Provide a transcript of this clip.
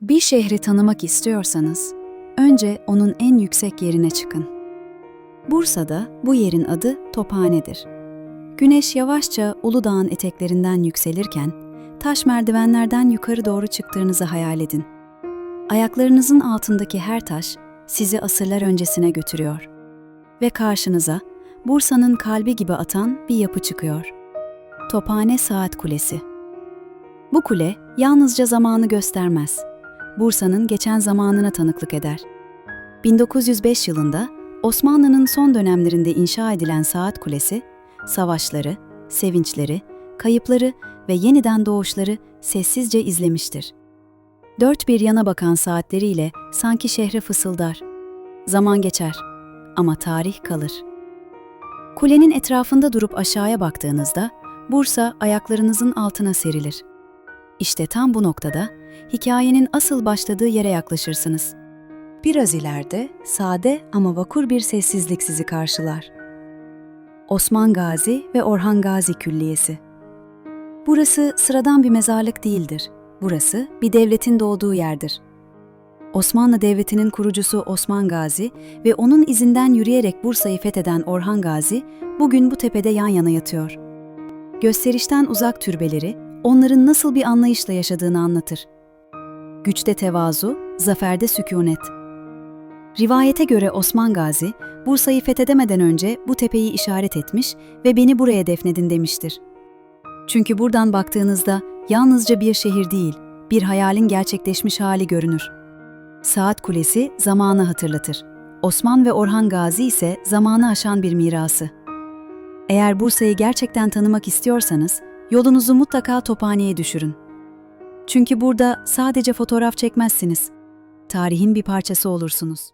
Bir şehri tanımak istiyorsanız, önce onun en yüksek yerine çıkın. Bursa'da bu yerin adı Tophane'dir. Güneş yavaşça Uludağ'ın eteklerinden yükselirken, taş merdivenlerden yukarı doğru çıktığınızı hayal edin. Ayaklarınızın altındaki her taş sizi asırlar öncesine götürüyor. Ve karşınıza Bursa'nın kalbi gibi atan bir yapı çıkıyor. Tophane Saat Kulesi. Bu kule yalnızca zamanı göstermez. Bursa'nın geçen zamanına tanıklık eder. 1905 yılında Osmanlı'nın son dönemlerinde inşa edilen Saat Kulesi, savaşları, sevinçleri, kayıpları ve yeniden doğuşları sessizce izlemiştir. Dört bir yana bakan saatleriyle sanki şehre fısıldar. Zaman geçer ama tarih kalır. Kulenin etrafında durup aşağıya baktığınızda Bursa ayaklarınızın altına serilir. İşte tam bu noktada hikayenin asıl başladığı yere yaklaşırsınız. Biraz ileride sade ama vakur bir sessizlik sizi karşılar. Osman Gazi ve Orhan Gazi Külliyesi. Burası sıradan bir mezarlık değildir. Burası bir devletin doğduğu yerdir. Osmanlı Devleti'nin kurucusu Osman Gazi ve onun izinden yürüyerek Bursa'yı fetheden Orhan Gazi bugün bu tepede yan yana yatıyor. Gösterişten uzak türbeleri onların nasıl bir anlayışla yaşadığını anlatır. Güçte tevazu, zaferde sükunet. Rivayete göre Osman Gazi, Bursa'yı fethedemeden önce bu tepeyi işaret etmiş ve beni buraya defnedin demiştir. Çünkü buradan baktığınızda yalnızca bir şehir değil, bir hayalin gerçekleşmiş hali görünür. Saat Kulesi zamanı hatırlatır. Osman ve Orhan Gazi ise zamanı aşan bir mirası. Eğer Bursa'yı gerçekten tanımak istiyorsanız, yolunuzu mutlaka Tophane'ye düşürün. Çünkü burada sadece fotoğraf çekmezsiniz. Tarihin bir parçası olursunuz.